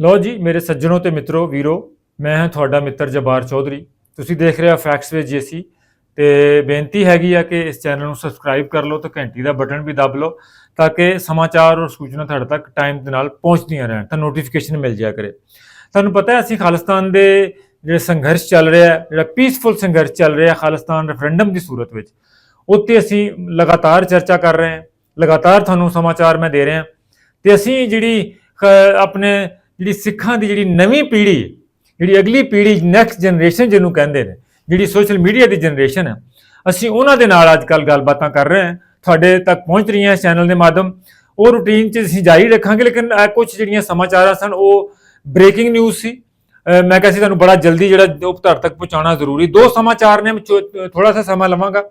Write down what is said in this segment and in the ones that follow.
ਲਓ ਜੀ, ਮੇਰੇ ਸੱਜਣੋ ਤੇ ਮਿੱਤਰੋ, ਵੀਰੋ, ਮੈਂ ਹਾਂ ਤੁਹਾਡਾ ਮਿੱਤਰ ਜਬਾਰ ਚੌਧਰੀ। ਤੁਸੀਂ ਦੇਖ ਰਹੇ ਹੋ ਫੈਕਟਸ ਵਿਦ ਜੀਸੀ ਤੇ ਬੇਨਤੀ ਹੈਗੀ ਆ ਕਿ ਇਸ ਚੈਨਲ ਨੂੰ ਸਬਸਕ੍ਰਾਈਬ ਕਰ ਲਓ ਤੇ ਘੰਟੀ ਦਾ ਬਟਨ ਵੀ ਦਬ ਲਓ ਤਾਂ ਕਿ ਸਮਾਚਾਰ ਔਰ ਸੂਚਨਾ ਤੁਹਾਡੇ ਤੱਕ ਟਾਈਮ ਦੇ ਨਾਲ ਪਹੁੰਚਦੀਆਂ ਰਹਿਣ, ਤਾਂ ਨੋਟੀਫਿਕੇਸ਼ਨ ਮਿਲ ਜਾਇਆ ਕਰੇ। ਤੁਹਾਨੂੰ ਪਤਾ ਹੈ, ਅਸੀਂ ਖਾਲਿਸਤਾਨ ਦੇ ਜਿਹੜੇ ਸੰਘਰਸ਼ ਚੱਲ ਰਿਹਾ ਹੈ, ਜਿਹੜਾ ਪੀਸਫੁਲ ਸੰਘਰਸ਼ ਚੱਲ ਰਿਹਾ ਖਾਲਿਸਤਾਨ ਰੈਫਰੈਂਡਮ ਦੀ ਸੂਰਤ ਵਿੱਚ, ਉੱਤੇ ਅਸੀਂ ਲਗਾਤਾਰ ਚਰਚਾ ਕਰ ਰਹੇ ਹਾਂ, ਲਗਾਤਾਰ ਤੁਹਾਨੂੰ ਸਮਾਚਾਰ ਮੈਂ ਦੇ ਰਿਹਾ ਤੇ ਅਸੀਂ ਜਿਹੜੀ ਆਪਣੇ ਜਿਹੜੀ ਸਿੱਖਾਂ ਦੀ ਜਿਹੜੀ ਨਵੀਂ ਪੀੜ੍ਹੀ, ਜਿਹੜੀ ਅਗਲੀ ਪੀੜ੍ਹੀ ਨੈਕਸਟ ਜਨਰੇਸ਼ਨ ਜਿਹਨੂੰ ਕਹਿੰਦੇ ਨੇ, ਜਿਹੜੀ ਸੋਸ਼ਲ ਮੀਡੀਆ ਦੀ ਜਨਰੇਸ਼ਨ ਹੈ ਅਸੀਂ ਉਹਨਾਂ ਦੇ ਨਾਲ ਅੱਜ ਕੱਲ ਗੱਲਬਾਤਾਂ ਕਰ ਰਹੇ ਹਾਂ। ਤੁਹਾਡੇ ਤੱਕ ਪਹੁੰਚ ਰਹੀਆਂ ਇਸ ਚੈਨਲ ਦੇ ਮਾਧਿਅਮ। ਉਹ ਰੂਟੀਨ 'ਚ ਅਸੀਂ ਜਾਰੀ ਰੱਖਾਂਗੇ, ਲੇਕਿਨ ਇਹ ਕੁਝ ਜਿਹੜੀਆਂ ਸਮਾਚਾਰਾਂ ਸਨ, ਉਹ ਬ੍ਰੇਕਿੰਗ ਨਿਊਜ਼ ਸੀ। ਮੈਂ ਕਿਹਾ ਸੀ ਤੁਹਾਨੂੰ ਬੜਾ ਜਲਦੀ ਜਿਹੜਾ ਉਹ ਤੁਹਾਡੇ ਤੱਕ ਪਹੁੰਚਾਉਣਾ ਜ਼ਰੂਰੀ। ਦੋ ਸਮਾਚਾਰ ਨੇ ਥੋੜਾ ਸਾ ਸਮਾਂ ਲਵਾਂਗਾ।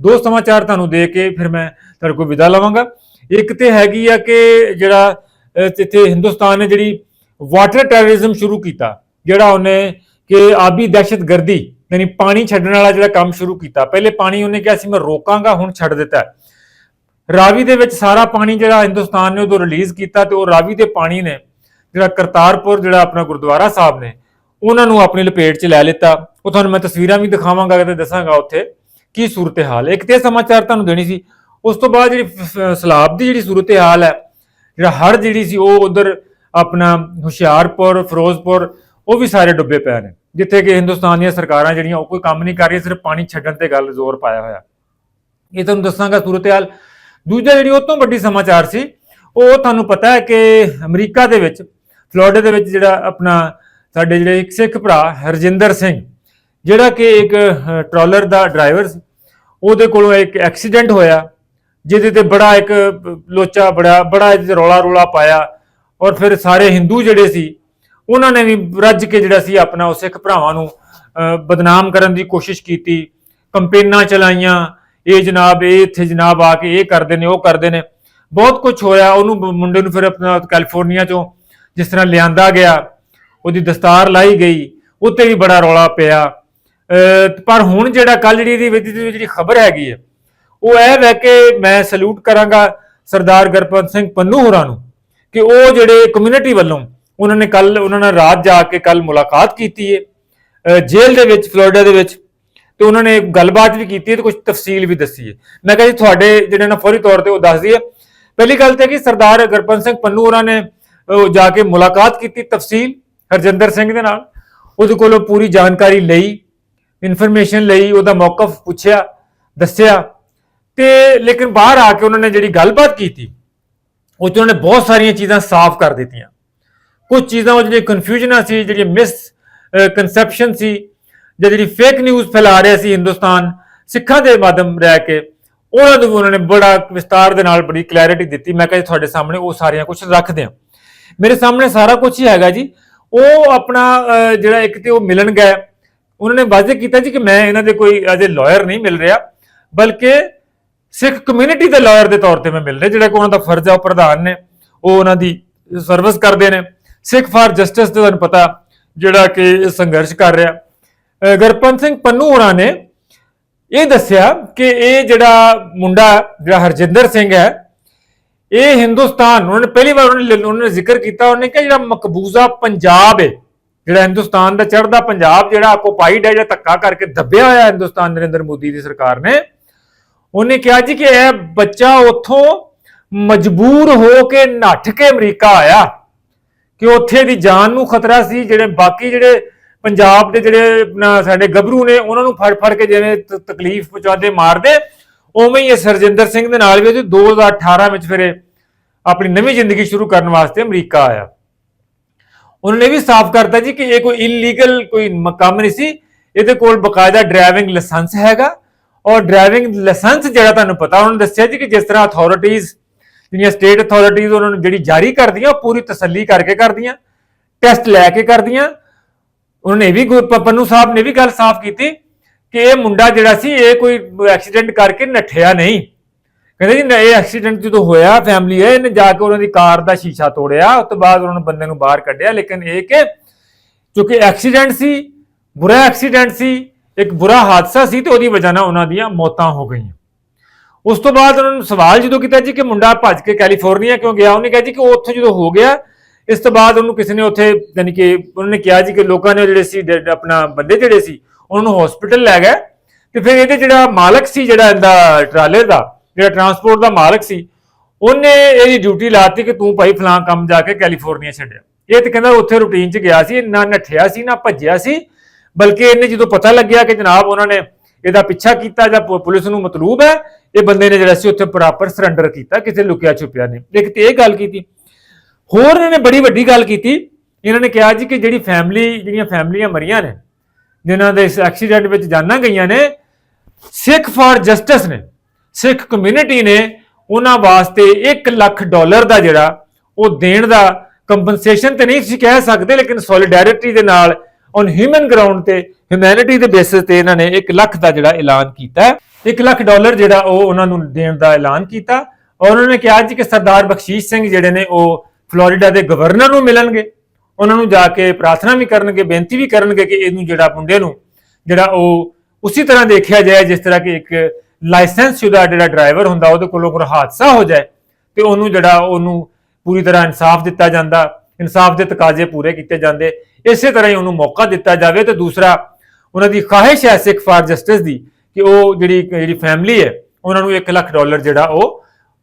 ਦੋ ਸਮਾਚਾਰ ਤੁਹਾਨੂੰ ਦੇ ਕੇ ਫਿਰ ਮੈਂ ਤੁਹਾਡੇ ਕੋਲ ਵਿਦਾ ਲਵਾਂਗਾ। ਇੱਕ ਤੇ ਹੈਗੀ ਆ ਕਿ ਜਿਹੜਾ ਇੱਥੇ ਹਿੰਦੁਸਤਾਨ ਨੇ ਜਿਹੜੀ ਵਾਟਰ ਟੈਰਰਿਜ਼ਮ ਸ਼ੁਰੂ ਕੀਤਾ, ਜਿਹੜਾ ਉਹਨੇ ਕਿ ਆਬੀ ਦਹਿਸ਼ਤਗਰਦੀ ਯਾਨੀ ਪਾਣੀ ਛੱਡਣ ਵਾਲਾ ਜਿਹੜਾ ਕੰਮ ਸ਼ੁਰੂ ਕੀਤਾ। ਪਹਿਲੇ ਪਾਣੀ ਉਹਨੇ ਕਿਹਾ ਸੀ, ਮੈਂ ਰੋਕਾਂਗਾ, ਹੁਣ ਛੱਡ ਦਿੱਤਾ ਰਾਵੀ ਦੇ ਵਿੱਚ ਸਾਰਾ ਪਾਣੀ ਜਿਹੜਾ ਹਿੰਦੁਸਤਾਨ ਨੇ ਉਦੋਂ ਰਿਲੀਜ਼ ਕੀਤਾ ਤੇ ਉਹ ਰਾਵੀ ਦੇ ਪਾਣੀ ਨੇ, ਜਿਹੜਾ ਕਰਤਾਰਪੁਰ, ਜਿਹੜਾ ਆਪਣਾ ਗੁਰਦੁਆਰਾ ਸਾਹਿਬ ਨੇ, ਉਹਨਾਂ ਨੂੰ ਆਪਣੀ ਲਪੇਟ 'ਚ ਲੈ ਲਿੱਤਾ। ਉਹ ਤੁਹਾਨੂੰ ਮੈਂ ਤਸਵੀਰਾਂ ਵੀ ਦਿਖਾਵਾਂਗਾ ਤੇ ਦੱਸਾਂਗਾ ਉੱਥੇ ਕੀ ਸੂਰਤ-ਹਾਲ ਇੱਕ ਤੇ ਸਮਾਚਾਰ ਤੁਹਾਨੂੰ ਦੇਣੀ ਸੀ, ਉਸ ਤੋਂ ਬਾਅਦ ਜਿਹੜੀ ਸਲਾਬ ਦੀ ਜਿਹੜੀ ਸੂਰਤ-ਹਾਲ ਹੈ, ਜਿਹੜਾ ਹੜ ਜਿਹੜੀ ਸੀ, ਉਹ ਉਧਰ ਆਪਣਾ ਹੁਸ਼ਿਆਰਪੁਰ ਫਿਰੋਜ਼ਪੁਰ ਉਹ ਵੀ ਸਾਰੇ ਡੁੱਬੇ ਪਏ ਨੇ। ਜਿੱਥੇ ਕਿ ਹਿੰਦੁਸਤਾਨ ਦੀਆਂ ਸਰਕਾਰਾਂ ਜਿਹੜੀਆਂ ਉਹ ਕੋਈ ਕੰਮ ਨਹੀਂ ਕਰ ਰਹੀਆਂ ਸਿਰਫ ਪਾਣੀ ਛੱਡਣ ਤੇ ਗੱਲ ਜ਼ੋਰ ਪਾਇਆ ਹੋਇਆ। ਇਹ ਤੁਹਾਨੂੰ ਦੱਸਾਂਗਾ ਸੂਰਤਿਆਲ ਦੂਜਾ ਜਿਹੜੀ ਉਹ ਤੋਂ ਵੱਡੀ ਸਮਾਚਾਰ ਸੀ ਉਹ ਤੁਹਾਨੂੰ ਪਤਾ ਹੈ ਕਿ ਅਮਰੀਕਾ ਦੇ ਵਿੱਚ ਫਲੋਰੀਡਾ ਦੇ ਵਿੱਚ ਜਿਹੜਾ ਆਪਣਾ ਸਾਡੇ ਜਿਹੜੇ ਇੱਕ ਸਿੱਖ ਭਰਾ ਹਰਜਿੰਦਰ ਸਿੰਘ ਜਿਹੜਾ ਕਿ ਇੱਕ ਅਹ, ਟਰਾਲਰ ਦਾ ਡਰਾਈਵਰ ਸੀ ਉਹਦੇ ਕੋਲੋਂ ਇੱਕ ਐਕਸੀਡੈਂਟ ਹੋਇਆ ਜਿਹਦੇ ਤੇ ਬੜਾ ਇੱਕ ਲੋਚਾ ਬੜਾ ਬੜਾ ਇਹਦੇ 'ਚ ਰੌਲਾ ਰੌਲਾ ਪਾਇਆ। ਔਰ ਫਿਰ ਸਾਰੇ ਹਿੰਦੂ ਜਿਹੜੇ ਸੀ ਉਹਨਾਂ ਨੇ ਵੀ ਰੱਜ ਕੇ ਜਿਹੜਾ ਸੀ ਆਪਣਾ ਉਹ ਸਿੱਖ ਭਰਾਵਾਂ ਨੂੰ ਅਹ, ਬਦਨਾਮ ਕਰਨ ਦੀ ਕੋਸ਼ਿਸ਼ ਕੀਤੀ। ਕੰਪੇਨਾਂ ਚਲਾਈਆਂ ਇਹ ਜਨਾਬ ਇਹ ਇੱਥੇ ਜਨਾਬ ਆ ਕੇ ਇਹ ਕਰਦੇ ਨੇ ਉਹ ਕਰਦੇ ਨੇ। ਬਹੁਤ ਕੁਝ ਹੋਇਆ ਉਹਨੂੰ ਮੁੰਡੇ ਨੂੰ ਫਿਰ ਆਪਣਾ ਕੈਲੀਫੋਰਨੀਆ ਚੋਂ ਜਿਸ ਤਰ੍ਹਾਂ ਲਿਆਂਦਾ ਗਿਆ ਉਹਦੀ ਦਸਤਾਰ ਲਾਈ ਗਈ ਉੱਤੇ ਵੀ ਬੜਾ ਰੌਲਾ ਪਿਆ। ਅਹ, ਪਰ ਹੁਣ ਜਿਹੜਾ ਕੱਲ ਜਿਹੜੀ ਇਹਦੀ ਵਿੱਚ ਜਿਹੜੀ ਖਬਰ ਹੈਗੀ ਹੈ ਉਹ ਇਹ ਵੈ ਕਿ ਮੈਂ ਸਲੂਟ ਕਰਾਂਗਾ ਸਰਦਾਰ ਗੁਰਪੰਤ ਸਿੰਘ ਪੰਨੂ ਹੋਰਾਂ ਨੂੰ। ਕਿ ਉਹ ਜਿਹੜੇ ਕਮਿਊਨਿਟੀ ਵੱਲੋਂ ਉਹਨਾਂ ਨੇ ਕੱਲ ਉਹਨਾਂ ਨਾਲ ਰਾਤ ਜਾ ਕੇ ਕੱਲ ਮੁਲਾਕਾਤ ਕੀਤੀ ਹੈ ਜੇਲ੍ਹ ਦੇ ਵਿੱਚ ਫਲੋਰੀਡਾ ਦੇ ਵਿੱਚ ਤੇ ਉਹਨਾਂ ਨੇ ਗੱਲਬਾਤ ਵੀ ਕੀਤੀ ਹੈ ਤੇ ਕੁਝ ਤਫਸੀਲ ਵੀ ਦੱਸੀ ਹੈ ਮੈਂ ਕਿਹਾ ਜੀ ਤੁਹਾਡੇ ਜਿਹੜੇ ਨਾ ਫੌਰੀ ਤੌਰ ਤੇ ਉਹ ਦੱਸ ਦਈਏ ਪਹਿਲੀ ਗੱਲ ਤੇ ਕਿ ਸਰਦਾਰ ਗੁਰਪੰਤ ਸਿੰਘ ਪੰਨੂ ਉਹਨਾਂ ਨੇ ਅਹ, ਜਾ ਕੇ ਮੁਲਾਕਾਤ ਕੀਤੀ ਤਫਸੀਲ ਹਰਜਿੰਦਰ ਸਿੰਘ ਦੇ ਨਾਲ। ਉਹਦੇ ਕੋਲੋਂ ਪੂਰੀ ਜਾਣਕਾਰੀ ਲਈ ਇਨਫੋਰਮੇਸ਼ਨ ਲਈ ਉਹਦਾ ਮੌਕਫ ਪੁੱਛਿਆ ਦੱਸਿਆ। ਤੇ ਲੇਕਿਨ ਬਾਹਰ ਆ ਕੇ ਉਹਨਾਂ ਨੇ ਜਿਹੜੀ ਗੱਲਬਾਤ ਕੀਤੀ ਉਹ 'ਚ ਉਹਨਾਂ ਨੇ ਬਹੁਤ ਸਾਰੀਆਂ ਚੀਜ਼ਾਂ ਸਾਫ਼ ਕਰ ਦਿੱਤੀਆਂ। ਕੁਝ ਚੀਜ਼ਾਂ ਉਹ ਜਿਹੜੀ ਕਨਫਿਊਜ਼ਨਾਂ ਸੀ ਜਿਹੜੀ ਮਿਸ ਕਨਸੈਪਸ਼ਨ ਸੀ, ਜਾਂ ਜਿਹੜੀ ਫੇਕ ਨਿਊਜ਼ ਫੈਲਾ ਰਿਹਾ ਸੀ ਹਿੰਦੁਸਤਾਨ ਸਿੱਖਾਂ ਦੇ ਮਾਧਮ ਰਹਿ ਕੇ, ਉਹਨਾਂ ਨੂੰ ਵੀ ਉਹਨਾਂ ਨੇ ਬੜਾ ਵਿਸਤਾਰ ਦੇ ਨਾਲ ਬੜੀ ਕਲੈਰਿਟੀ ਦਿੱਤੀ। ਮੈਂ ਕਿਹਾ ਜੀ ਤੁਹਾਡੇ ਸਾਹਮਣੇ ਉਹ ਸਾਰੀਆਂ ਕੁਝ ਰੱਖਦੇ ਹਾਂ ਮੇਰੇ ਸਾਹਮਣੇ ਸਾਰਾ ਕੁਝ ਹੀ ਹੈਗਾ ਜੀ। ਉਹ ਆਪਣਾ ਜਿਹੜਾ ਇੱਕ ਤੇ ਉਹ ਮਿਲਣ ਗਏ। ਉਹਨਾਂ ਨੇ ਵਾਅਦਾ ਕੀਤਾ ਜੀ ਕਿ ਮੈਂ ਇਹਨਾਂ ਦੇ ਕੋਈ ਐਜ਼ ਅ ਲਾਇਰ ਨਹੀਂ ਮਿਲ ਰਿਹਾ, ਬਲਕਿ ਸਿੱਖ ਕਮਿਊਨਿਟੀ ਦੇ ਲਾਇਰ ਦੇ ਤੌਰ ਤੇ ਮੈਂ ਮਿਲ ਰਿਹਾ, ਜਿਹੜਾ ਕਿ ਉਹਨਾਂ ਦਾ ਫਰਜ਼ ਆ, ਉਹ ਪ੍ਰਧਾਨ ਨੇ, ਉਹ ਉਹਨਾਂ ਦੀ ਸਰਵਿਸ ਕਰਦੇ ਨੇ। ਸਿੱਖ ਫਾਰ ਜਸਟਿਸ ਤੇ ਤੁਹਾਨੂੰ ਪਤਾ ਜਿਹੜਾ ਕਿ ਇਹ ਸੰਘਰਸ਼ ਕਰ ਰਿਹਾ। ਅਹ ਸਿੰਘ ਪੰਨੂ ਹੋਰਾਂ ਨੇ ਇਹ ਦੱਸਿਆ ਕਿ ਇਹ ਜਿਹੜਾ ਮੁੰਡਾ, ਜਿਹੜਾ ਹਰਜਿੰਦਰ ਸਿੰਘ ਹੈ, ਇਹ ਹਿੰਦੁਸਤਾਨ, ਉਹਨਾਂ ਨੇ ਪਹਿਲੀ ਵਾਰ ਉਹਨਾਂ ਨੇ ਉਹਨਾਂ ਨੇ ਜ਼ਿਕਰ ਕੀਤਾ, ਉਹਨੇ ਕਿਹਾ ਜਿਹੜਾ ਮਕਬੂਜ਼ਾ ਪੰਜਾਬ ਹੈ ਜਿਹੜਾ ਹਿੰਦੁਸਤਾਨ ਦਾ ਚੜ੍ਹਦਾ ਪੰਜਾਬ ਜਿਹੜਾ ਆਪੋਪਾਈਡ ਹੈ ਜਿਹੜਾ ਧੱਕਾ ਕਰਕੇ ਦੱਬਿਆ ਹੋਇਆ ਹਿੰਦੁਸਤਾਨ ਨਰਿੰਦਰ ਮੋਦੀ ਦੀ ਸਰਕਾਰ ਨੇ ਉਹਨੇ ਕਿਹਾ ਜੀ ਕਿ ਇਹ ਬੱਚਾ ਉੱਥੋਂ ਮਜਬੂਰ ਹੋ ਕੇ ਨੱਠ ਕੇ ਅਮਰੀਕਾ ਆਇਆ ਕਿ ਉੱਥੇ ਦੀ ਜਾਨ ਨੂੰ ਖਤਰਾ ਸੀ, ਜਿਹੜੇ ਬਾਕੀ ਜਿਹੜੇ ਪੰਜਾਬ ਦੇ ਜਿਹੜੇ ਸਾਡੇ ਗੱਭਰੂ ਨੇ, ਉਹਨਾਂ ਨੂੰ ਫੜ ਫੜ ਕੇ ਜਿਵੇਂ ਤਕਲੀਫ ਪਹੁੰਚਾਉਂਦੇ ਮਾਰਦੇ, ਉਵੇਂ ਹੀ ਇਹ ਸਰਜਿੰਦਰ ਸਿੰਘ ਦੇ ਨਾਲ ਵੀ ਉਹਦੀ 2018 ਵਿੱਚ ਫਿਰ ਆਪਣੀ ਨਵੀਂ ਜ਼ਿੰਦਗੀ ਸ਼ੁਰੂ ਕਰਨ ਵਾਸਤੇ ਅਮਰੀਕਾ ਆਇਆ। ਉਹਨਾਂ ਨੇ ਵੀ ਸਾਫ਼ ਕਰਤਾ ਜੀ ਕਿ ਇਹ ਕੋਈ ਇਲੀਗਲ ਕੋਈ ਕੰਮ ਨਹੀਂ ਸੀ, ਇਹਦੇ ਕੋਲ ਬਕਾਇਦਾ ਡਰਾਈਵਿੰਗ ਲਾਇਸੈਂਸ ਹੈਗਾ। ਔਰ ਡਰਾਈਵਿੰਗ ਲਾਇਸੈਂਸ ਜਿਹੜਾ ਤੁਹਾਨੂੰ ਪਤਾ, ਉਹਨਾਂ ਨੇ ਦੱਸਿਆ ਜੀ ਕਿ ਜਿਸ ਤਰ੍ਹਾਂ ਅਥਾਰਟੀਆਂ ਜਿਹੜੀਆਂ ਸਟੇਟ ਅਥਾਰਟੀਆਂ ਉਹਨਾਂ ਨੂੰ ਜਿਹੜੀ ਜਾਰੀ ਕਰਦੀਆਂ, ਉਹ ਪੂਰੀ ਤਸੱਲੀ ਕਰਕੇ ਕਰਦੀਆਂ ਟੈਸਟ ਲੈ ਕੇ ਕਰਦੀਆਂ। ਉਹਨਾਂ ਨੇ ਇਹ ਵੀ ਗੁਰ- ਪ- ਪੰਨੂ ਸਾਹਿਬ ਨੇ ਵੀ ਗੱਲ ਸਾਫ਼ ਕੀਤੀ ਕਿ ਇਹ ਮੁੰਡਾ ਜਿਹੜਾ ਸੀ, ਇਹ ਕੋਈ ਐਕਸੀਡੈਂਟ ਕਰਕੇ ਨੱਠਿਆ ਨਹੀਂ। ਕਹਿੰਦੇ ਜੀ ਇਹ ਐਕਸੀਡੈਂਟ ਜਦੋਂ ਹੋਇਆ ਫੈਮਿਲੀ ਹੈ ਇਹਨੇ ਜਾ ਕੇ ਉਹਨਾਂ ਦੀ ਕਾਰ ਦਾ ਸ਼ੀਸ਼ਾ ਤੋੜਿਆ, ਉਸ ਤੋਂ ਬਾਅਦ ਉਹਨਾਂ ਨੂੰ ਬੰਦੇ ਨੂੰ ਬਾਹਰ ਕੱਢਿਆ। ਲੇਕਿਨ ਇਹ ਕਿ ਕਿਉਂਕਿ ਐਕਸੀਡੈਂਟ ਸੀ, ਬੁਰਾ ਐਕਸੀਡੈਂਟ ਸੀ ਇੱਕ ਬੁਰਾ ਹਾਦਸਾ ਸੀ ਤੇ ਉਹਦੀ ਵਜ੍ਹਾ ਨਾਲ ਉਹਨਾਂ ਦੀਆਂ ਮੌਤਾਂ ਹੋ ਗਈਆਂ। ਉਸ ਤੋਂ ਬਾਅਦ ਉਹਨਾਂ ਨੂੰ ਸਵਾਲ ਜਦੋਂ ਕੀਤਾ ਜੀ ਕਿ ਮੁੰਡਾ ਭੱਜ ਕੇ ਕੈਲੀਫੋਰਨੀਆ ਕਿਉਂ ਗਿਆ, ਉਹਨੇ ਕਿਹਾ ਜੀ ਕਿ ਉਹ ਉੱਥੇ ਜਦੋਂ ਹੋ ਗਿਆ, ਇਸ ਤੋਂ ਬਾਅਦ ਉਹਨੂੰ ਕਿਸੇ ਨੇ ਉੱਥੇ ਯਾਨੀ ਕਿ ਉਹਨਾਂ ਨੇ ਕਿਹਾ ਜੀ ਕਿ ਲੋਕਾਂ ਨੇ ਜਿਹੜੇ ਸੀ ਆਪਣਾ ਬੰਦੇ ਜਿਹੜੇ ਸੀ, ਉਹਨਾਂ ਨੂੰ ਹਸਪੀਟਲ ਲੈ ਗਏ ਤੇ ਫਿਰ ਇਹਦੇ ਜਿਹੜਾ ਮਾਲਕ ਸੀ, ਜਿਹੜਾ ਇਹਦਾ ਟਰਾਲੇ ਦਾ, ਜਿਹੜਾ ਟਰਾਂਸਪੋਰਟ ਦਾ ਮਾਲਕ ਸੀ, ਉਹਨੇ ਇਹਦੀ ਡਿਊਟੀ ਲਾਤੀ ਕਿ ਤੂੰ ਭਾਈ ਫਲਾਂ ਕੰਮ ਜਾ ਕੇ ਕੈਲੀਫੋਰਨੀਆ ਛੱਡਿਆ ਇਹ ਤੇ ਕਹਿੰਦਾ ਉੱਥੇ ਰੂਟੀਨ 'ਚ ਗਿਆ ਸੀ ਨਾ ਨੱਠਿਆ ਸੀ, ਨਾ ਭੱਜਿਆ ਸੀ ਬਲਕਿ ਇਹਨੇ ਜਦੋਂ ਪਤਾ ਲੱਗਿਆ ਕਿ ਜਨਾਬ ਉਹਨਾਂ ਨੇ ਇਹਦਾ ਪਿੱਛਾ ਕੀਤਾ ਜਾਂ ਪੁਲਿਸ ਨੂੰ ਮਤਲੂਬ ਹੈ, ਇਹ ਬੰਦੇ ਨੇ ਜਿਹੜਾ ਸੀ ਉੱਥੇ ਪ੍ਰਾਪਰ ਸਰੈਂਡਰ ਕੀਤਾ, ਕਿਸੇ ਲੁਕਿਆ ਛੁਪਿਆ ਨਹੀਂ। ਇੱਕ ਤੇ ਇਹ ਗੱਲ ਕੀਤੀ, ਹੋਰ ਇਹਨਾਂ ਨੇ ਬੜੀ ਵੱਡੀ ਗੱਲ ਕੀਤੀ, ਇਹਨਾਂ ਨੇ ਕਿਹਾ ਜੀ ਕਿ ਜਿਹੜੀ ਫੈਮਿਲੀ ਜਿਹੜੀਆਂ ਫੈਮਲੀਆਂ ਮਰੀਆਂ ਨੇ, ਜਿਨ੍ਹਾਂ ਦੇ ਇਸ ਐਕਸੀਡੈਂਟ ਵਿੱਚ ਜਾਨਾਂ ਗਈਆਂ ਨੇ, ਸਿੱਖ ਫਾਰ ਜਸਟਿਸ ਨੇ, ਸਿੱਖ ਕਮਿਊਨਿਟੀ ਨੇ ਉਹਨਾਂ ਵਾਸਤੇ 1 ਲੱਖ ਡਾਲਰ ਦਾ ਜਿਹੜਾ ਉਹ ਦੇਣ ਦਾ ਕੰਪਨਸੇਸ਼ਨ ਤੇ ਨਹੀਂ ਤੁਸੀਂ ਕਹਿ ਸਕਦੇ, ਲੇਕਿਨ ਸੋਲੀਡੈਰਿਟੀ ਦੇ ਨਾਲ ਔਨ ਹਿਊਮਨ ਗਰਾਊਂਡ ਤੇ ਹਿਊਮੈਨਿਟੀ ਦੇ ਬੇਸਿਸ ਤੇ ਇਹਨਾਂ ਨੇ 1 ਲੱਖ ਦਾ ਜਿਹੜਾ ਐਲਾਨ ਕੀਤਾ 1 ਲੱਖ ਡਾਲਰ ਜਿਹੜਾ ਉਹ ਉਹਨਾਂ ਨੂੰ ਦੇਣ ਦਾ ਐਲਾਨ ਕੀਤਾ ਔਰ ਉਹਨਾਂ ਨੇ ਕਿਹਾ ਜੀ ਕਿ ਸਰਦਾਰ ਬਖਸ਼ੀਸ਼ ਸਿੰਘ ਜਿਹੜੇ ਨੇ ਉਹ ਫਲੋਰੀਡਾ ਦੇ ਗਵਰਨਰ ਨੂੰ ਮਿਲਣਗੇ। ਉਹਨਾਂ ਨੂੰ ਜਾ ਕੇ ਪ੍ਰਾਰਥਨਾ ਵੀ ਕਰਨਗੇ, ਬੇਨਤੀ ਵੀ ਕਰਨਗੇ ਕਿ ਇਹਨੂੰ ਜਿਹੜਾ ਮੁੰਡੇ ਨੂੰ ਜਿਹੜਾ ਉਹ ਉਸੇ ਤਰ੍ਹਾਂ ਦੇਖਿਆ ਜਾਏ ਜਿਸ ਤਰ੍ਹਾਂ ਕਿ ਇੱਕ ਲਾਇਸੈਂਸ ਸ਼ੁਦਾ ਜਿਹੜਾ ਡਰਾਈਵਰ ਹੁੰਦਾ ਉਹਦੇ ਕੋਲੋਂ ਕੋਈ ਹਾਦਸਾ ਹੋ ਜਾਏ ਤੇ ਉਹਨੂੰ ਜਿਹੜਾ ਉਹਨੂੰ ਪੂਰੀ ਤਰ੍ਹਾਂ ਇਨਸਾਫ ਦਿੱਤਾ ਜਾਂਦਾ। ਇਨਸਾਫ ਦੇ ਤਕਾਜ਼ੇ ਪੂਰੇ ਕੀਤੇ ਜਾਂਦੇ, ਇਸੇ ਤਰ੍ਹਾਂ ਹੀ ਉਹਨੂੰ ਮੌਕਾ ਦਿੱਤਾ ਜਾਵੇ ਤੇ ਦੂਸਰਾ, ਉਹਨਾਂ ਦੀ ਖਾਹਿਸ਼ ਹੈ ਸਿੱਖ ਫਾਰ ਜਸਟਿਸ ਦੀ ਕਿ ਉਹ ਜਿਹੜੀ ਜਿਹੜੀ ਫੈਮਿਲੀ ਹੈ, ਉਹਨਾਂ ਨੂੰ 1 ਲੱਖ ਡਾਲਰ ਜਿਹੜਾ ਉਹ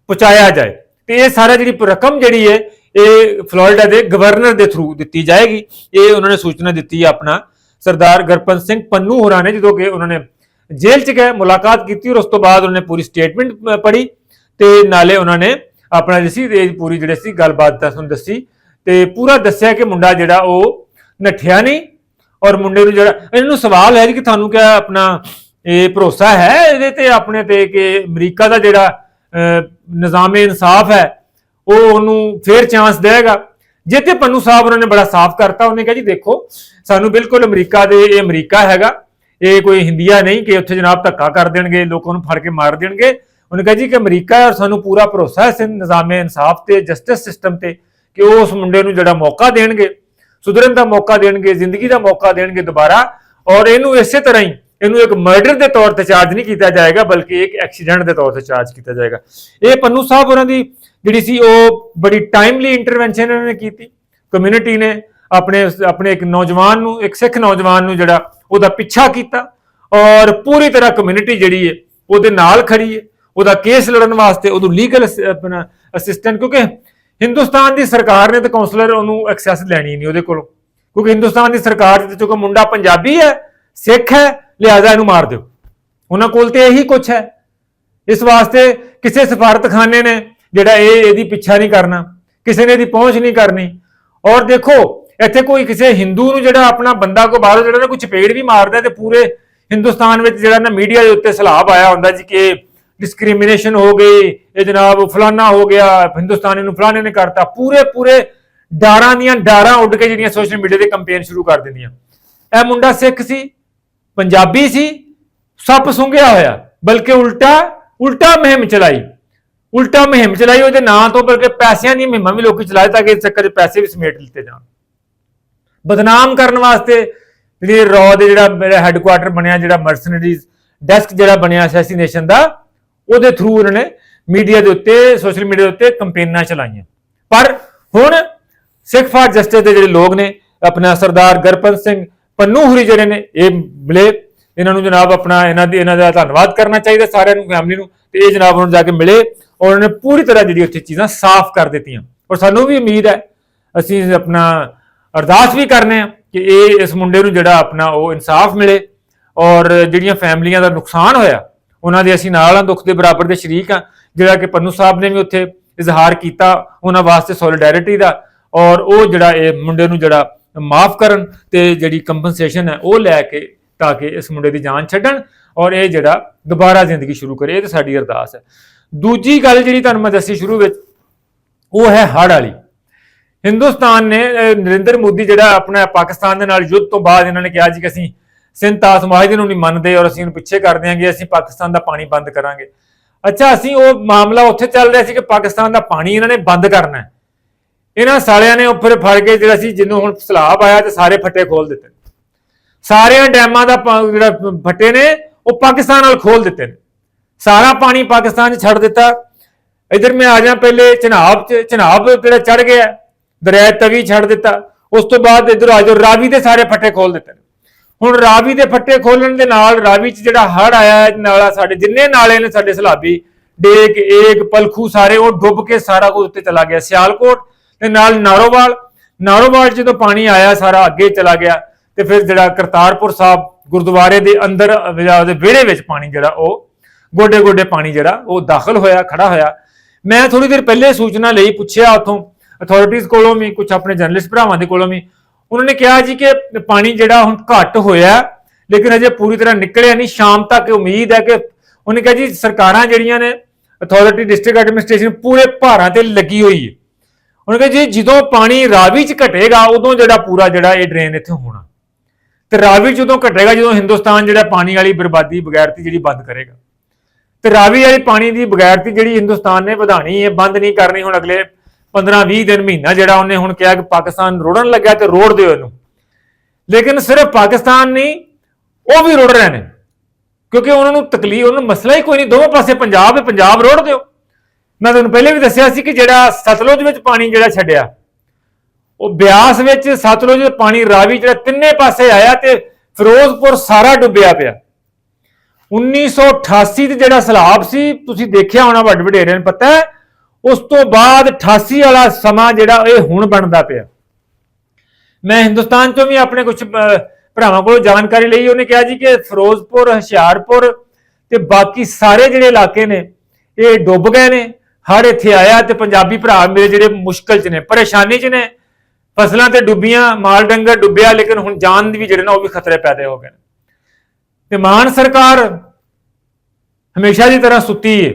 ਪਹੁੰਚਾਇਆ ਜਾਏ। ਤੇ ਇਹ ਸਾਰਾ ਜਿਹੜੀ ਰਕਮ ਜਿਹੜੀ ਹੈ, ਇਹ ਫਲੋਰੀਡਾ ਦੇ ਗਵਰਨਰ ਦੇ ਥਰੂ ਦਿੱਤੀ ਜਾਏਗੀ। ਇਹ ਉਹਨਾਂ ਨੇ ਸੂਚਨਾ ਦਿੱਤੀ ਹੈ ਆਪਣਾ ਸਰਦਾਰ ਗਰਪਨ ਸਿੰਘ ਪੰਨੂ ਹੋਰਾਂ ਨੇ, ਜਦੋਂ ਕਿ ਉਹਨਾਂ ਨੇ ਜੇਲ੍ਹ 'ਚ ਗਏ, ਮੁਲਾਕਾਤ ਕੀਤੀ ਔਰ ਉਸ ਤੋਂ ਬਾਅਦ ਉਹਨਾਂ ਨੇ ਪੂਰੀ ਸਟੇਟਮੈਂਟ ਪੜ੍ਹੀ ਤੇ ਨਾਲੇ ਉਹਨਾਂ ਨੇ ਆਪਣਾ ਜਿਹੜੀ ਪੂਰੀ ਜਿਹੜੇ ਸੀ, ਗੱਲਬਾਤ ਤੁਹਾਨੂੰ ਦੱਸੀ। ਤੇ ਪੂਰਾ ਦੱਸਿਆ ਕਿ ਮੁੰਡਾ ਜਿਹੜਾ ਉਹ ਨੱਠਿਆ ਨਹੀਂ ਔਰ ਮੁੰਡੇ ਨੂੰ ਜਿਹੜਾ ਇਹਨੂੰ ਸਵਾਲ ਹੈ ਜੀ ਕਿ ਤੁਹਾਨੂੰ ਕਿਆ ਆਪਣਾ ਇਹ ਭਰੋਸਾ ਹੈ ਇਹਦੇ ਤੇ ਆਪਣੇ ਤੇ ਕਿ ਅਮਰੀਕਾ ਦਾ ਜਿਹੜਾ ਅਹ, ਨਿਜ਼ਾਮੇ ਇਨਸਾਫ ਹੈ ਉਹ ਉਹਨੂੰ ਫੇਰ ਚਾਂਸ ਦੇਗਾ ਜਿੱਥੇ ਪੰਨੂ ਸਾਹਿਬ ਉਹਨਾਂ ਨੇ ਬੜਾ ਸਾਫ਼ ਕਰਤਾ ਉਹਨੇ ਕਿਹਾ ਜੀ ਦੇਖੋ ਸਾਨੂੰ ਬਿਲਕੁਲ ਅਮਰੀਕਾ ਦੇ ਇਹ ਅਮਰੀਕਾ ਹੈਗਾ ਇਹ ਕੋਈ ਹਿੰਦੀਆ ਨਹੀਂ ਕਿ ਉੱਥੇ ਜਨਾਬ ਧੱਕਾ ਕਰ ਦੇਣਗੇ ਲੋਕਾਂ ਨੂੰ ਫੜ ਕੇ ਮਾਰ ਦੇਣਗੇ। ਉਹਨੇ ਕਿਹਾ ਜੀ ਕਿ ਅਮਰੀਕਾ ਔਰ ਸਾਨੂੰ ਪੂਰਾ ਭਰੋਸਾ ਹੈ ਇਸ ਨਿਜ਼ਾਮੇ ਇਨਸਾਫ ਤੇ ਜਸਟਿਸ ਸਿਸਟਮ ਤੇ। ਕਿ ਉਹ ਉਸ ਮੁੰਡੇ ਨੂੰ ਜਿਹੜਾ ਮੌਕਾ ਦੇਣਗੇ, ਸੁਧਰਨ ਦਾ ਮੌਕਾ ਦੇਣਗੇ, ਜ਼ਿੰਦਗੀ ਦਾ ਮੌਕਾ ਦੇਣਗੇ ਦੁਬਾਰਾ, ਔਰ ਇਹਨੂੰ ਇਸੇ ਤਰ੍ਹਾਂ ਹੀ, ਇਹਨੂੰ ਇੱਕ ਮਰਡਰ ਦੇ ਤੌਰ ਤੇ ਚਾਰਜ ਨਹੀਂ ਕੀਤਾ ਜਾਏਗਾ, ਬਲਕਿ ਇੱਕ ਐਕਸੀਡੈਂਟ ਦੇ ਤੌਰ ਤੇ ਚਾਰਜ ਕੀਤਾ ਜਾਏਗਾ। ਇਹ ਪੰਨੂ ਸਾਹਿਬ ਉਹਨਾਂ ਦੀ ਜਿਹੜੀ ਸੀ, ਉਹ ਬੜੀ ਟਾਈਮਲੀ ਇੰਟਰਵੈਂਸ਼ਨ ਇਹਨਾਂ ਨੇ ਕੀਤੀ। ਕਮਿਊਨਿਟੀ ਨੇ ਆਪਣੇ ਆਪਣੇ ਇੱਕ ਨੌਜਵਾਨ ਨੂੰ, ਇੱਕ ਸਿੱਖ ਨੌਜਵਾਨ ਨੂੰ ਜਿਹੜਾ ਉਹਦਾ ਪਿੱਛਾ ਕੀਤਾ, ਔਰ ਪੂਰੀ ਤਰ੍ਹਾਂ ਕਮਿਊਨਿਟੀ ਜਿਹੜੀ ਹੈ, ਉਹਦੇ ਨਾਲ ਖੜੀ ਹੈ। ਉਹਦਾ ਕੇਸ ਲੜਨ ਵਾਸਤੇ ਉਹਨੂੰ ਲੀਗਲ ਅਸਿਸਟੈਂਟ ਕਿਉਂਕਿ ਹਿੰਦੁਸਤਾਨ ਦੀ ਸਰਕਾਰ ਨੇ ਤਾਂ ਕਾਉਂਸਲਰ ਉਹਨੂੰ ਐਕਸੈਸ ਲੈਣੀ ਨਹੀਂ ਉਹਦੇ ਕੋਲੋਂ। ਕਿਉਂਕਿ ਹਿੰਦੁਸਤਾਨ ਦੀ ਸਰਕਾਰ ਦੇ ਚੋਂ ਮੁੰਡਾ ਪੰਜਾਬੀ ਹੈ, ਸਿੱਖ ਹੈ ਲਿਹਾਜ਼ਾ ਇਹਨੂੰ ਮਾਰ ਦਿਓ। ਉਹਨਾਂ ਕੋਲ ਤੇ ਇਹੀ ਕੁਝ ਹੈ। ਇਸ ਵਾਸਤੇ ਕਿਸੇ ਸਫਾਰਤਖਾਨੇ ਨੇ ਜਿਹੜਾ ਇਹ ਇਹਦੀ ਪਿੱਛਾ ਨਹੀਂ ਕਰਨਾ, ਕਿਸੇ ਨੇ ਇਹਦੀ ਪਹੁੰਚ ਨਹੀਂ ਕਰਨੀ। ਔਰ ਦੇਖੋ, ਇੱਥੇ ਕੋਈ ਕਿਸੇ ਹਿੰਦੂ ਨੂੰ ਜਿਹੜਾ ਆਪਣਾ ਬੰਦਾ ਕੋ ਬਾਹਰੋਂ ਜਿਹੜਾ ਨਾ ਕੋਈ ਚਪੇੜ ਵੀ ਮਾਰਦਾ ਹੈ ਤੇ ਪੂਰੇ ਹਿੰਦੁਸਤਾਨ ਵਿੱਚ ਜਿਹੜਾ ਨਾ ਮੀਡੀਆ ਦੇ ਉੱਤੇ ਸਲਾਬ ਆਇਆ ਹੁੰਦਾ ਜੀ ਕਿ ਡਿਸਕ੍ਰਿਮੀਨੇਸ਼ਨ ਹੋ ਗਈ, ਇਹ ਜਨਾਬ ਫਲਾਨਾ ਹੋ ਗਿਆ, ਹਿੰਦੁਸਤਾਨੀ ਨੂੰ ਫਲਾਣੇ ਨੇ ਕਰਤਾ। ਪੂਰੇ ਪੂਰੇ ਡਾਰਾਂ ਦੀਆਂ ਡਾਰਾਂ ਉੱਡ ਕੇ ਜਿਹੜੀਆਂ ਸੋਸ਼ਲ ਮੀਡੀਆ ਤੇ ਕੰਪੇਨ ਸ਼ੁਰੂ ਕਰ ਦਿੰਦੀਆਂ। ਇਹ ਮੁੰਡਾ ਸਿੱਖ ਸੀ, ਪੰਜਾਬੀ ਸੀ, ਸੱਪ ਸੁੰਘਿਆ ਹੋਇਆ, ਬਲਕਿ ਉਲਟਾ ਉਲਟਾ ਮੁਹਿੰਮ ਚਲਾਈ। ਉਲਟਾ ਮੁਹਿੰਮ ਚਲਾਈ, ਉਹਦੇ ਨਾਂ ਤੋਂ ਬਲਕਿ ਪੈਸਿਆਂ ਦੀ ਮੁਹਿੰਮਾਂ ਵੀ ਲੋਕੀ ਚਲਾਏ ਤਾਂ ਕਿ ਇਸ ਚੱਕਰ 'ਚ ਪੈਸੇ ਵੀ ਸਮੇਟ ਲਿੱਤੇ ਜਾਣ। ਬਦਨਾਮ ਕਰਨ ਵਾਸਤੇ ਜਿਹੜੀ ਰੌ ਦੇ ਜਿਹੜਾ, ਮੇਰਾ ਹੈੱਡਕੁਆਟਰ ਬਣਿਆ, ਜਿਹੜਾ ਮਰਸਨਰੀਜ਼ ਡੈਸਕ ਜਿਹੜਾ ਬਣਿਆ ਅਸੈਸੀਨੇਸ਼ਨ ਦਾ ਉਹਦੇ ਥਰੂ ਉਹਨਾਂ ਨੇ ਮੀਡੀਆ ਦੇ ਉੱਤੇ ਸੋਸ਼ਲ ਮੀਡੀਆ ਦੇ ਉੱਤੇ ਕੰਪੇਨਾਂ ਚਲਾਈਆਂ। ਪਰ ਹੁਣ ਸਿੱਖ ਫਾਰ ਜਸਟਿਸ ਦੇ ਜਿਹੜੇ ਲੋਕ ਨੇ, ਆਪਣਾ ਸਰਦਾਰ ਗਰਪਨ ਸਿੰਘ ਪੰਨੂ ਹੁਰੀ ਜਿਹੜੇ ਨੇ, ਇਹ ਮਿਲੇ। ਇਹਨਾਂ ਨੂੰ ਜਨਾਬ ਆਪਣਾ ਇਹਨਾਂ ਦੀ, ਇਹਨਾਂ ਦਾ ਧੰਨਵਾਦ ਕਰਨਾ ਚਾਹੀਦਾ ਸਾਰਿਆਂ ਨੂੰ ਫੈਮਿਲੀ ਨੂੰ, ਤੇ ਇਹ ਜਨਾਬ ਉਹਨਾਂ ਨੂੰ ਜਾ ਕੇ ਮਿਲੇ ਔਰ ਉਹਨਾਂ ਨੇ ਪੂਰੀ ਤਰ੍ਹਾਂ ਜਿਹੜੀ ਉੱਥੇ ਚੀਜ਼ਾਂ ਸਾਫ਼ ਕਰ ਦਿੱਤੀਆਂ। ਔਰ ਸਾਨੂੰ ਵੀ ਉਮੀਦ ਹੈ, ਅਸੀਂ ਆਪਣਾ ਅਰਦਾਸ ਵੀ ਕਰਨੇ ਆ ਕਿ ਇਹ ਇਸ ਮੁੰਡੇ ਨੂੰ ਜਿਹੜਾ ਆਪਣਾ ਉਹ ਇਨਸਾਫ ਮਿਲੇ ਔਰ ਜਿਹੜੀਆਂ ਫੈਮਲੀਆਂ ਦਾ ਨੁਕਸਾਨ ਹੋਇਆ ਉਹਨਾਂ ਦੇ ਅਸੀਂ ਨਾਲ ਆ ਦੁੱਖ ਦੇ ਬਰਾਬਰ ਦੇ ਸ਼ਰੀਕ ਆ ਜਿਹੜਾ ਕਿ ਪੰਨੂ ਸਾਹਿਬ ਨੇ ਵੀ ਉੱਥੇ ਇਜ਼ਹਾਰ ਕੀਤਾ, ਉਹਨਾਂ ਵਾਸਤੇ ਸੋਲੀਡੈਰਿਟੀ ਦਾ। ਔਰ ਉਹ ਜਿਹੜਾ ਇਹ ਮੁੰਡੇ ਨੂੰ ਜਿਹੜਾ ਮਾਫ ਕਰਨ ਤੇ ਜਿਹੜੀ ਕੰਪਨਸੇਸ਼ਨ ਹੈ, ਉਹ ਲੈ ਕੇ ਤਾਂ ਕਿ ਇਸ ਮੁੰਡੇ ਦੀ ਜਾਨ ਛੱਡਣ ਔਰ ਇਹ ਜਿਹੜਾ ਦੁਬਾਰਾ ਜ਼ਿੰਦਗੀ ਸ਼ੁਰੂ ਕਰੇ, ਇਹ ਤਾਂ ਸਾਡੀ ਅਰਦਾਸ ਹੈ। ਦੂਜੀ ਗੱਲ ਜਿਹੜੀ ਤੁਹਾਨੂੰ ਮੈਂ ਦੱਸੀ ਸ਼ੁਰੂ ਵਿੱਚ, ਉਹ ਹੈ ਹੜ੍ਹ ਵਾਲੀ। ਹਿੰਦੁਸਤਾਨ ਨੇ ਨਰਿੰਦਰ ਮੋਦੀ ਜਿਹੜਾ ਆਪਣਾ ਪਾਕਿਸਤਾਨ ਦੇ ਨਾਲ ਯੁੱਧ ਤੋਂ ਬਾਅਦ ਇਹਨਾਂ ਨੇ ਕਿਹਾ ਜੀ ਕਿ ਅਸੀਂ ਸਿੰਤਾਸ ਮਾਹਿਦੇ ਨੂੰ ਨਹੀਂ ਮੰਨਦੇ ਔਰ ਅਸੀਂ ਉਹਨੂੰ ਪਿੱਛੇ ਕਰ ਦਿਆਂਗੇ ਅਸੀਂ ਪਾਕਿਸਤਾਨ ਦਾ ਪਾਣੀ ਬੰਦ ਕਰਾਂਗੇ। ਅੱਛਾ, ਅਸੀਂ ਉਹ ਮਾਮਲਾ ਉੱਥੇ ਚੱਲ ਰਿਹਾ ਸੀ ਕਿ ਪਾਕਿਸਤਾਨ ਦਾ ਪਾਣੀ ਇਹਨਾਂ ਨੇ ਬੰਦ ਕਰਨਾ ਇਹਨਾਂ ਸਾਲਿਆਂ ਨੇ ਉੱਪਰ ਫੜ ਕੇ ਜਿਹੜਾ ਸੀ, ਜਿਹਨੂੰ ਹੁਣ ਸਲਾਬ ਆਇਆ ਤੇ ਸਾਰੇ ਫੱਟੇ ਖੋਲ ਦਿੱਤੇ। ਸਾਰਿਆਂ ਡੈਮਾਂ ਦਾ ਪਾ- ਜਿਹੜਾ ਫੱਟੇ ਨੇ, ਉਹ ਪਾਕਿਸਤਾਨ ਨਾਲ ਖੋਲ ਦਿੱਤੇ ਨੇ। ਸਾਰਾ ਪਾਣੀ ਪਾਕਿਸਤਾਨ 'ਚ ਛੱਡ ਦਿੱਤਾ। ਇਧਰ ਮੈਂ ਆ ਜਾ ਪਹਿਲੇ ਚਨਾਬ 'ਚ, ਚਨਾਬ ਜਿਹੜਾ ਚੜ ਗਿਆ, ਦਰਿਆ ਤਵੀ ਛੱਡ ਦਿੱਤਾ। ਉਸ ਤੋਂ ਬਾਅਦ ਇਧਰ ਆ ਜਾਓ, ਰਾਵੀ ਦੇ ਸਾਰੇ ਫੱਟੇ ਖੋਲ ਦਿੱਤੇ ਨੇ। ਹੁਣ ਰਾਵੀ ਦੇ ਫੱਟੇ ਖੋਲਣ ਦੇ ਨਾਲ ਰਾਵੀ 'ਚ ਜਿਹੜਾ ਹੜ ਆਇਆ ਹੈ, ਨਾਲਾ ਸਾਡੇ ਜਿੰਨੇ ਨਾਲੇ ਨੇ ਸਾਡੇ ਸਲਾਬੀ ਡੇਕ ਏਕ ਪਲਖੂ ਸਾਰੇ ਉਹ ਡੁੱਬ ਕੇ ਸਾਰਾ ਕੁਝ ਉੱਤੇ ਚਲਾ ਗਿਆ। ਸਿਆਲਕੋਟ ਤੇ ਨਾਲ ਨਾਰੋਵਾਲ ਨਾਰੋਵਾਲ ਜਦੋਂ ਪਾਣੀ ਆਇਆ ਸਾਰਾ ਅੱਗੇ ਚਲਾ ਗਿਆ ਤੇ ਫਿਰ ਜਿਹੜਾ ਕਰਤਾਰਪੁਰ ਸਾਹਿਬ ਗੁਰਦੁਆਰੇ ਦੇ ਅੰਦਰ ਅਹ, ਵਿਹੜੇ ਵਿੱਚ ਪਾਣੀ ਜਿਹੜਾ ਉਹ ਗੋਡੇ ਗੋਡੇ ਪਾਣੀ ਜਿਹੜਾ ਉਹ ਦਾਖਲ ਹੋਇਆ ਖੜਾ ਹੋਇਆ। ਮੈਂ ਥੋੜੀ ਦੇਰ ਪਹਿਲੇ ਸੂਚਨਾ ਲਈ ਪੁੱਛਿਆ ਉਥੋਂ ਅਥਾਰਟੀਆਂ ਕੋਲੋਂ ਵੀ ਕੁਝ ਆਪਣੇ ਜਰਨਲਿਸਟ ਭਰਾਵਾਂ ਦੇ ਕੋਲੋਂ ਵੀ ਉਹਨਾਂ ਨੇ ਕਿਹਾ ਜੀ ਕਿ ਪਾਣੀ ਜਿਹੜਾ ਹੁਣ ਘੱਟ ਹੋਇਆ ਲੇਕਿਨ ਅਜੇ ਪੂਰੀ ਤਰ੍ਹਾਂ ਨਿਕਲਿਆ ਨਹੀਂ। ਸ਼ਾਮ ਤੱਕ ਉਮੀਦ ਹੈ ਕਿ ਉਹਨੇ ਕਿਹਾ ਜੀ ਸਰਕਾਰਾਂ ਜਿਹੜੀਆਂ ਨੇ ਅਥਾਰਟੀ ਡਿਸਟ੍ਰਿਕਟ ਐਡਮਿਨਿਸਟ੍ਰੇਸ਼ਨ ਪੂਰੇ ਭਾਰਾਂ ਤੇ ਲੱਗੀ ਹੋਈ ਹੈ। ਉਹਨੇ ਕਿਹਾ ਜੀ, ਜਦੋਂ ਪਾਣੀ ਰਾਵੀ ਚ ਘਟੇਗਾ, ਉਦੋਂ ਜਿਹੜਾ ਪੂਰਾ ਜਿਹੜਾ ਇਹ ਡਰੇਨ ਇੱਥੇ ਹੋਣਾ। ਤੇ ਰਾਵੀ 'ਚ ਉਦੋਂ ਘਟੇਗਾ, ਜਦੋਂ ਹਿੰਦੁਸਤਾਨ ਜਿਹੜਾ ਪਾਣੀ ਵਾਲੀ ਬਰਬਾਦੀ ਬਗੈਰਤੀ ਜਿਹੜੀ ਬੰਦ ਕਰੇਗਾ। ਤੇ ਰਾਵੀ ਵਾਲੀ ਪਾਣੀ ਦੀ ਬਗੈਰਤੀ ਜਿਹੜੀ ਹਿੰਦੁਸਤਾਨ ਨੇ ਵਧਾਣੀ ਹੈ, ਬੰਦ ਨਹੀਂ ਕਰਨੀ, ਹੁਣ ਅਗਲੇ 15-20 ਦਿਨ ਮਹੀਨਾ ਜਿਹੜਾ ਉਹਨੇ ਹੁਣ ਕਿਹਾ ਕਿ ਪਾਕਿਸਤਾਨ ਰੋੜਨ ਲੱਗਿਆ ਤੇ ਰੋੜ ਦਿਓ ਇਹਨੂੰ। ਲੇਕਿਨ ਸਿਰਫ ਪਾਕਿਸਤਾਨ ਨਹੀਂ, ਉਹ ਵੀ ਰੋੜ ਰਹੇ ਨੇ। ਕਿਉਂਕਿ ਉਹਨਾਂ ਨੂੰ ਤਕਲੀਫ, ਉਹਨਾਂ ਨੂੰ ਮਸਲਾ ਹੀ ਕੋਈ ਨਹੀਂ। ਦੋਵੇਂ ਪਾਸੇ ਪੰਜਾਬ ਹੈ, ਪੰਜਾਬ ਰੋੜ ਦਿਓ। ਮੈਂ ਤੁਹਾਨੂੰ ਪਹਿਲੇ ਵੀ ਦੱਸਿਆ ਸੀ ਕਿ ਜਿਹੜਾ ਸਤਲੁਜ ਵਿੱਚ ਪਾਣੀ ਜਿਹੜਾ ਛੱਡਿਆ, ਉਹ ਬਿਆਸ ਵਿੱਚ ਸਤਲੁਜ ਪਾਣੀ ਰਾਵੀ ਜਿਹੜਾ ਤਿੰਨੇ ਪਾਸੇ ਆਇਆ ਤੇ ਫਿਰੋਜ਼ਪੁਰ ਸਾਰਾ ਡੁੱਬਿਆ ਪਿਆ। 1988 ਤੇ ਜਿਹੜਾ ਸਲਾਬ ਸੀ, ਤੁਸੀਂ ਦੇਖਿਆ ਹੋਣਾ ਵੱਡ ਵਡੇਰਿਆਂ ਨੂੰ ਪਤਾ ਹੈ ਉਸ ਤੋਂ ਬਾਅਦ 88 ਵਾਲਾ ਸਮਾਂ ਜਿਹੜਾ ਇਹ ਹੁਣ ਬਣਦਾ ਪਿਆ। ਮੈਂ ਹਿੰਦੁਸਤਾਨ ਤੋਂ ਵੀ ਆਪਣੇ ਕੁਝ ਭਰਾਵਾਂ ਕੋਲੋਂ ਜਾਣਕਾਰੀ ਲਈ, ਉਹਨੇ ਕਿਹਾ ਜੀ ਕਿ ਫਿਰੋਜ਼ਪੁਰ, ਹੁਸ਼ਿਆਰਪੁਰ ਤੇ ਬਾਕੀ ਸਾਰੇ ਜਿਹੜੇ ਇਲਾਕੇ ਨੇ, ਇਹ ਡੁੱਬ ਗਏ ਨੇ। ਹੜ ਇੱਥੇ ਆਇਆ ਤੇ ਪੰਜਾਬੀ ਭਰਾ ਮੇਰੇ ਜਿਹੜੇ ਮੁਸ਼ਕਲ 'ਚ ਨੇ, ਪਰੇਸ਼ਾਨੀ 'ਚ ਨੇ। ਫਸਲਾਂ ਤੇ ਡੁੱਬੀਆਂ, ਮਾਲ ਡੰਗਰ ਡੁੱਬਿਆ, ਲੇਕਿਨ ਹੁਣ ਜਾਨ ਦੀ ਵੀ ਜਿਹੜੇ ਨਾ ਉਹ ਵੀ ਖਤਰੇ ਪੈਦੇ ਹੋ ਗਏ ਨੇ। ਤੇ ਮਾਨ ਸਰਕਾਰ ਹਮੇਸ਼ਾ ਦੀ ਤਰ੍ਹਾਂ ਸੁੱਤੀ ਹੈ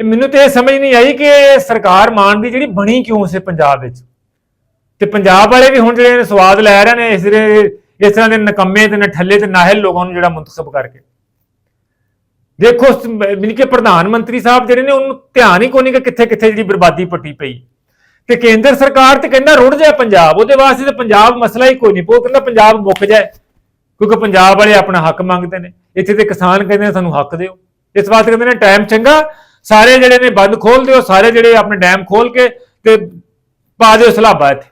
ਇਹ ਮੈਨੂੰ ਤੇ ਇਹ ਸਮਝ ਨਹੀਂ ਆਈ ਕਿ ਸਰਕਾਰ ਮਾਨ ਦੀ ਜਿਹੜੀ ਬਣੀ ਕਿਉਂ ਸੀ ਪੰਜਾਬ ਵਿੱਚ। ਤੇ ਪੰਜਾਬ ਵਾਲੇ ਵੀ ਹੁਣ ਜਿਹੜੇ ਸਵਾਦ ਲੈ ਰਹੇ ਨੇ, ਇਸ ਦੇ ਇਸ ਤਰ੍ਹਾਂ ਦੇ ਨਕੰਮੇ ਤੇ ਨਠੱਲੇ ਤੇ ਨਾਹਿਲ ਲੋਕਾਂ ਨੂੰ ਜਿਹੜਾ ਮੁੰਤਖਬ ਕਰਕੇ। ਦੇਖੋ, ਸ- ਮਿਲ ਕੇ ਪ੍ਰਧਾਨ ਮੰਤਰੀ ਸਾਹਿਬ ਜਿਹੜੇ ਨੇ, ਉਹਨੂੰ ਧਿਆਨ ਹੀ ਕੋਈ ਨਹੀਂ ਕਿ ਕਿੱਥੇ ਕਿੱਥੇ ਜਿਹੜੀ ਬਰਬਾਦੀ ਪੱਟੀ ਪਈ। ਤੇ ਕੇਂਦਰ ਸਰਕਾਰ ਤੇ ਕਹਿੰਦਾ ਰੁੜ ਜਾਏ ਪੰਜਾਬ, ਉਹਦੇ ਵਾਸਤੇ ਤਾਂ ਪੰਜਾਬ ਮਸਲਾ ਹੀ ਕੋਈ ਨਹੀਂ ਉਹ ਕਹਿੰਦਾ ਪੰਜਾਬ ਮੁੱਕ ਜਾਏ। ਕਿਉਂਕਿ ਪੰਜਾਬ ਵਾਲੇ ਆਪਣਾ ਹੱਕ ਮੰਗਦੇ ਨੇ। ਇੱਥੇ ਤੇ ਕਿਸਾਨ ਕਹਿੰਦੇ ਨੇ, ਸਾਨੂੰ ਹੱਕ ਦਿਓ। ਇਸ ਵਾਸਤੇ ਕਹਿੰਦੇ ਨੇ, ਟਾਈਮ ਚੰਗਾ ਸਾਰੇ ਜਿਹੜੇ ਨੇ ਬੰਦ ਖੋਲ ਦਿਓ, ਸਾਰੇ ਜਿਹੜੇ ਆਪਣੇ ਡੈਮ ਖੋਲ ਕੇ ਤੇ ਪਾ ਦਿਓ ਸਲਾਬਾ ਇੱਥੇ।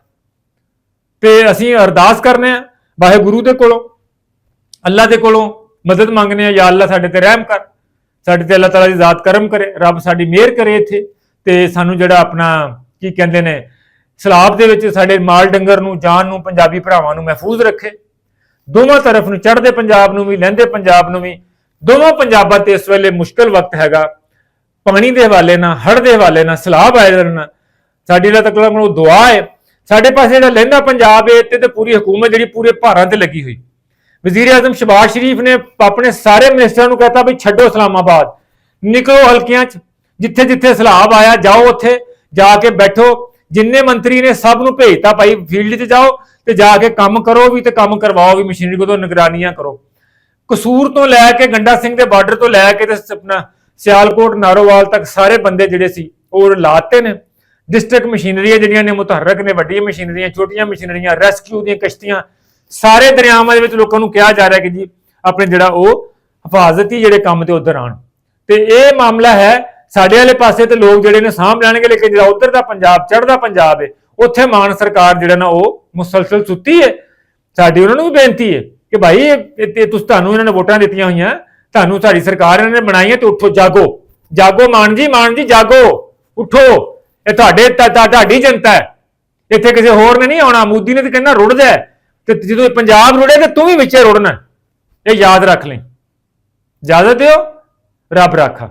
ਤੇ ਅਸੀਂ ਅਰਦਾਸ ਕਰਨੇ ਆ, ਵਾਹਿਗੁਰੂ ਦੇ ਕੋਲੋਂ ਅੱਲਾ ਦੇ ਕੋਲੋਂ ਮਦਦ ਮੰਗਨੇ ਆ, ਯਾ ਅੱਲਾ ਸਾਡੇ ਤੇ ਰਹਿਮ ਕਰ, ਸਾਡੇ ਤੇ ਅੱਲਾ ਤਾਲਾ ਦੀ ਜ਼ਾਤ ਕਰਮ ਕਰੇ, ਰੱਬ ਸਾਡੀ ਮਿਹਰ ਕਰੇ ਇੱਥੇ। ਤੇ ਸਾਨੂੰ ਜਿਹੜਾ ਆਪਣਾ, ਕੀ ਕਹਿੰਦੇ ਨੇ, ਸਲਾਬ ਦੇ ਵਿੱਚ ਸਾਡੇ ਮਾਲ ਡੰਗਰ ਨੂੰ, ਜਾਨ ਨੂੰ, ਪੰਜਾਬੀ ਭਰਾਵਾਂ ਨੂੰ ਮਹਿਫੂਜ਼ ਰੱਖੇ। ਦੋਵਾਂ ਤਰਫ ਨੂੰ ਚੜ੍ਹਦੇ ਪੰਜਾਬ ਨੂੰ ਵੀ, ਲਹਿੰਦੇ ਪੰਜਾਬ ਨੂੰ ਵੀ, ਦੋਵਾਂ ਪੰਜਾਬਾਂ ਤੇ ਇਸ ਵੇਲੇ ਮੁਸ਼ਕਲ ਵਕਤ ਹੈਗਾ। ਪਾਣੀ ਦੇ ਹਵਾਲੇ ਨਾਲ, ਹੜ੍ਹ ਦੇ ਹਵਾਲੇ ਨਾਲ ਸਲਾਬ ਆਏ ਨਾਲ। ਸਾਡੀ ਅੱਲਾਹ ਤਕਲਾ ਨੂੰ ਦੁਆ ਹੈ ਸਾਡੇ ਪਾਸੇ ਜਿਹੜਾ ਲਹਿੰਦਾ ਪੰਜਾਬ ਹੈ ਤੇ ਤੇ ਪੂਰੀ ਹਕੂਮਤ ਜਿਹੜੀ ਪੂਰੇ ਭਾਰਾਂ ਤੇ ਲੱਗੀ ਹੋਈ। ਵਜ਼ੀਰ ਆਜ਼ਮ ਸ਼ਬਾਜ਼ ਸ਼ਰੀਫ ਨੇ ਆਪਣੇ ਸਾਰੇ ਮਿਨਿਸਟਰਾਂ ਨੂੰ ਕਹਤਾ ਵੀ ਛੱਡੋ ਇਸਲਾਮਾਬਾਦ। ਨਿਕਲੋ ਹਲਕਿਆਂ 'ਚ, ਜਿੱਥੇ ਜਿੱਥੇ ਸਲਾਬ ਆਇਆ, ਜਾਓ ਉੱਥੇ, ਜਾ ਕੇ ਬੈਠੋ। ਜਿੰਨੇ ਮੰਤਰੀ ਨੇ ਸਭ ਨੂੰ ਭੇਜਤਾ ਭਾਈ, ਫੀਲਡ 'ਚ ਜਾਓ ਤੇ ਜਾ ਕੇ ਕੰਮ ਕਰੋ ਵੀ ਤੇ ਕੰਮ ਕਰਵਾਓ ਵੀ, ਮਸ਼ੀਨਰੀ ਕੋਲੋਂ ਨਿਗਰਾਨੀਆਂ ਕਰੋ। ਕਸੂਰ ਤੋਂ ਲੈ ਕੇ, ਗੰਡਾ ਸਿੰਘ ਦੇ ਬਾਰਡਰ ਤੋਂ ਲੈ ਕੇ ਤੇ ਆਪਣਾ ਸਿਆਲਕੋਟ, ਨਾਰੋਵਾਲ ਤੱਕ ਸਾਰੇ ਬੰਦੇ ਜਿਹੜੇ ਸੀ, ਉਹ ਲਾਤੇ ਨੇ। ਡਿਸਟ੍ਰਿਕਟ ਮਸ਼ੀਨਰੀਆਂ ਜਿਹੜੀਆਂ ਨੇ, ਮੁਤਹਰਕ ਨੇ, ਵੱਡੀਆਂ ਮਸ਼ੀਨਰੀਆਂ, ਛੋਟੀਆਂ ਮਸ਼ੀਨਰੀਆਂ ਰੈਸਕਿਊ ਦੀਆਂ ਕਿਸ਼ਤੀਆਂ, ਸਾਰੇ ਦਰਿਆਵਾਂ ਦੇ ਵਿੱਚ ਲੋਕਾਂ ਨੂੰ ਕਿਹਾ ਜਾ ਰਿਹਾ ਕਿ ਜੀ, ਆਪਣੇ ਜਿਹੜਾ ਉਹ ਹਿਫਾਜ਼ਤੀ ਜਿਹੜੇ ਕੰਮ ਤੇ ਉਧਰ ਆਣ ਤੇ ਇਹ ਮਾਮਲਾ ਹੈ, ਸਾਡੇ ਵਾਲੇ ਪਾਸੇ ਤੇ ਲੋਕ ਜਿਹੜੇ ਨੇ ਸਾਂਭ ਲੈਣਗੇ, ਲੇਕਿਨ ਜਿਹੜਾ ਉਧਰ ਦਾ ਪੰਜਾਬ, ਚੜ੍ਹਦਾ ਪੰਜਾਬ ਹੈ ਉੱਥੇ ਮਾਨ ਸਰਕਾਰ ਜਿਹੜਾ ਨਾ ਉਹ ਮੁਸਲਸਲ ਸੁੱਤੀ ਹੈ ਸਾਡੀ ਉਹਨਾਂ ਨੂੰ ਵੀ ਬੇਨਤੀ ਹੈ ਕਿ ਭਾਈ ਇਹ- ਤੁਸੀਂ ਤੁਹਾਨੂੰ ਇਹਨਾਂ ਨੇ ਵੋਟਾਂ ਦਿੱਤੀਆਂ ਹੋਈਆਂ। ਤੁਹਾਨੂੰ ਸਾਡੀ ਸਰਕਾਰ ਇਹਨਾਂ ਨੇ ਬਣਾਈ ਹੈ ਤੇ ਉੱਠੋ, ਜਾਗੋ। ਜਾਗੋ, ਮਾਨ ਜੀ ਮਾਨ ਜੀ, ਜਾਗੋ। ਉੱਠੋ। ਇਹ ਤੁਹਾਡੇ ਤੁਹਾ- ਤੁਹਾਡੀ ਜਨਤਾ ਹੈ। ਇੱਥੇ ਕਿਸੇ ਹੋਰ ਨੇ ਨਹੀਂ ਆਉਣਾ। ਮੋਦੀ ਨੇ ਤਾਂ ਕਹਿੰਦਾ ਰੁੜਦਾ ਤੇ ਜਦੋਂ ਇਹ ਪੰਜਾਬ ਰੁੜੇ ਤੇ ਤੂੰ ਵੀ ਵਿੱਚੇ ਰੁੜਨਾ ਇਹ ਯਾਦ ਰੱਖ ਲੈ। ਇਜਾਜ਼ਤ ਦਿਓ, ਰੱਬ ਰਾਖਾ।